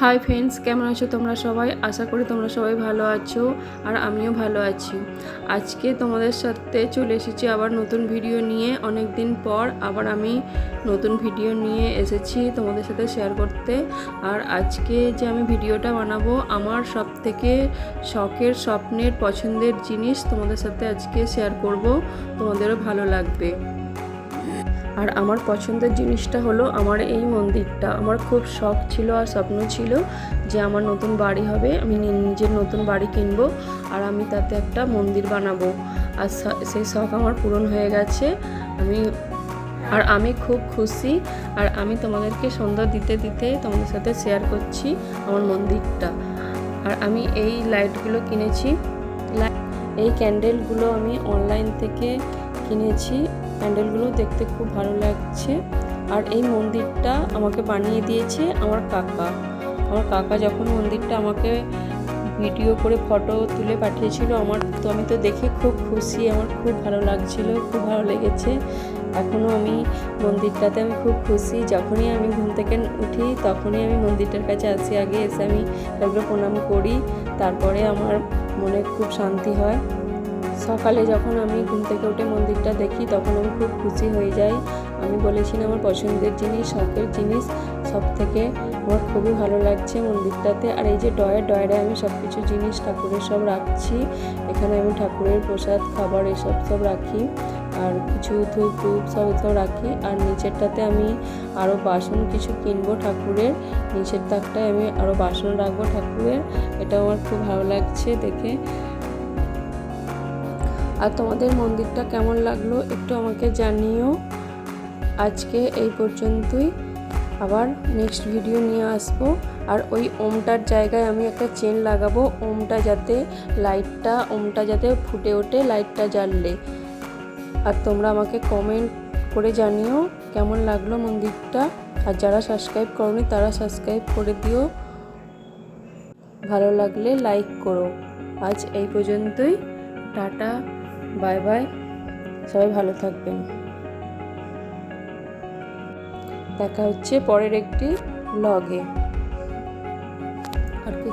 Hi friends কেমন আছো তোমরা সবাই? আশা করি তোমরা সবাই ভালো আছো আর আমিও ভালো আছি। আজকে তোমাদের সাথে চলে এসেছি আবার নতুন ভিডিও নিয়ে। অনেক দিন পর আবার আমি নতুন ভিডিও নিয়ে এসেছি তোমাদের সাথে শেয়ার করতে। আর আজকে যে আমি ভিডিওটা বানাবো, আমার সব থেকে শখের, স্বপ্নের, পছন্দের জিনিস তোমাদের সাথে আজকে শেয়ার করব। তোমাদেরও ভালো লাগবে। আর আমার পছন্দের জিনিসটা হলো আমার এই মন্দিরটা। আমার খুব শখ ছিল আর স্বপ্ন ছিল যে আমার নতুন বাড়ি হবে, আমি নিজের নতুন বাড়ি কিনবো আর আমি তাতে একটা মন্দির বানাবো। আর সেই শখ আমার পূরণ হয়ে গেছে। আমি আর আমি খুব খুশি। আর আমি তোমাদেরকে সন্ধ্যা দিতে দিতে তোমাদের সাথে শেয়ার করছি আমার মন্দিরটা। আর আমি এই লাইটগুলো কিনেছি। এই ক্যান্ডেলগুলো আমি অনলাইন থেকে কিনেছি। প্যান্ডেলগুলো দেখতে খুব ভালো লাগছে। আর এই মন্দিরটা আমাকে বানিয়ে দিয়েছে আমার কাকা। আমার কাকা যখন মন্দিরটা আমাকে ভিডিও করে ফটো তুলে পাঠিয়েছিল, আমার তো আমি তো দেখে খুব খুশি। আমার খুব ভালো লাগছিল, খুব ভালো লেগেছে। এখনও আমি মন্দিরটাতে আমি খুব খুশি। যখনই আমি ঘুম থেকে উঠি, তখনই আমি মন্দিরটার কাছে আসি। আগে এসে আমি তারপরে প্রণাম করি, তারপরে আমার মনে খুব শান্তি হয়। সকালে যখন আমি ঘুম থেকে উঠে মন্দিরটা দেখি, তখন আমি খুব খুশি হয়ে যাই। আমি বলেছি আমার পছন্দের জিনিস, শখের জিনিস সব থেকে আমার খুবই ভালো লাগছে মন্দিরটাতে। আর এই যে ডয়ের ডয়ারে আমি সব কিছু জিনিস ঠাকুরের সব রাখছি। এখানে আমি ঠাকুরের প্রসাদ, খাবার এসব সব রাখি। আর কিছু ধূপ ধূপ সব এসব রাখি। আর নিচেরটাতে আমি আরও বাসন কিছু কিনবো ঠাকুরের। নিচের তাকটায় আমি আরও বাসন রাখব ঠাকুরের। এটা আমার খুব ভালো লাগছে দেখে। আর তোমাদের মন্দিরটা কেমন লাগল একটু আমাকে জানিও। আজকে এই পর্যন্তই। আবার নেক্সট ভিডিও নিয়ে আসব। আর ওই ওমটার জায়গায় আমি একটা চেন লাগাবো। ওমটা যাতে লাইটটা ওমটা যাতে ফুটে ওঠে লাইটটা জ্বাললে। আর তোমরা আমাকে কমেন্ট করে জানিও কেমন লাগল মন্দিরটা। আর যারা সাবস্ক্রাইব করনি, তারা সাবস্ক্রাইব করে দিও। ভালো লাগলে লাইক করো। আজ এই পর্যন্তই। টাটা। Bye bye. সবাই ভালো থাকবেন। দেখা হচ্ছে পরের একটি ব্লগে আর কি